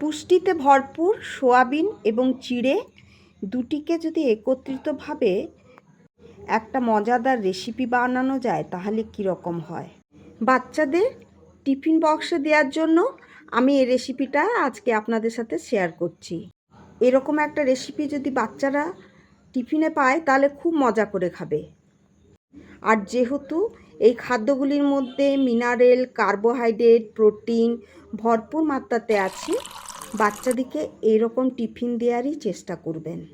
পুষ্টিতে ভরপুর সোয়াবিন এবং চিড়ে দুটিকে যদি একত্রিতভাবে একটা মজাদার রেসিপি বানানো যায়, তাহলে কীরকম হয়? বাচ্চাদের টিফিন বক্সে দেওয়ার জন্য আমি এই রেসিপিটা আজকে আপনাদের সাথে শেয়ার করছি। এরকম একটা রেসিপি যদি বাচ্চারা টিফিনে পায়, তাহলে খুব মজা করে খাবে। আর যেহেতু এই খাদ্যগুলির মধ্যে মিনারেল কার্বোহাইড্রেট প্রোটিন ভরপুর মাত্রাতে আছে বাচ্চাদেরকে এইরকম টিফিন দেওয়ারই চেষ্টা করবেন।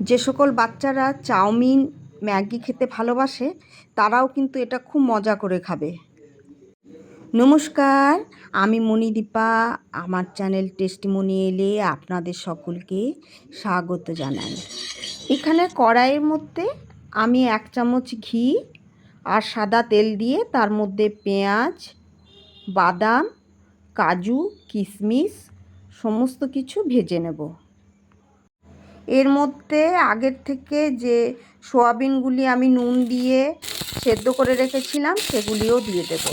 যে সকল বাচ্চারা চাউমিন, ম্যাগি খেতে ভালোবাসে, তারাও কিন্তু এটা খুব মজা করে খাবে। নমস্কার, আমি মণিদীপা। আমার চ্যানেল টেস্টিমনি এলে আপনাদের সকলকে স্বাগত জানাই। এখানে কড়াইয়ের মধ্যে আমি এক চামচ ঘি আর সাদা তেল দিয়ে তার মধ্যে পেঁয়াজ, বাদাম কাজু কিশমিশ সমস্ত কিছু ভেজে নেব। এর মধ্যে আগের থেকে যে সোয়াবিনগুলি আমি নুন দিয়ে সেদ্ধ করে রেখেছিলাম, সেগুলিও দিয়ে দেব।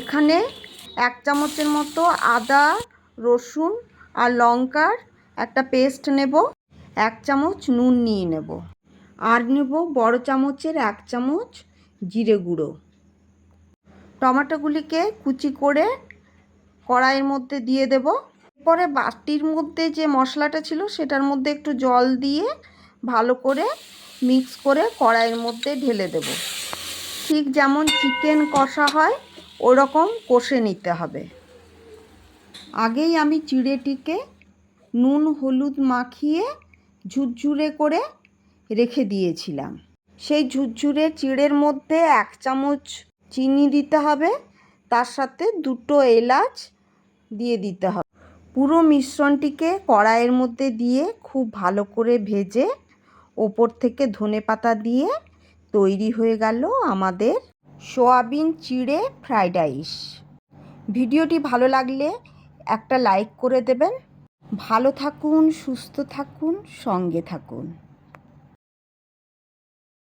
এখানে এক চামচের মতো আদা, রসুন আর লঙ্কার একটা পেস্ট নেব, এক চামচ নুন নিয়ে নেব। আর নেব বড় চামচের এক চামচ জিরে গুঁড়ো। টমেটোগুলিকে কুচি করে কড়াইয়ের মধ্যে দিয়ে দেব। পরে বাটির মধ্যে যে মশলাটা ছিল সেটার মধ্যে একটু জল দিয়ে ভালো করে মিক্স করে কড়াইয়ের মধ্যে ঢেলে দেব। ঠিক যেমন চিকেন কষা হয়, ওরকম কষে নিতে হবে। আগেই আমি চিড়েটিকে নুন, হলুদ মাখিয়ে ঝুরঝুরে করে রেখে দিয়েছিলাম। সেই ঝুরঝুরে চিড়ের মধ্যে এক চামচ চিনি দিতে হবে। তার সাথে দুটো এলাচ দিয়ে দিতে হবে। পুরো মিশ্রণটিকে কড়াইয়ের মধ্যে দিয়ে খুব ভালো করে ভেজে ওপর থেকে ধনে পাতা দিয়ে তৈরি হয়ে গেল আমাদের সোয়াবিন চিড়ে ফ্রাইড রাইস। ভিডিওটি ভালো লাগলে একটা লাইক করে দেবেন। ভালো থাকুন, সুস্থ থাকুন, সঙ্গে থাকুন।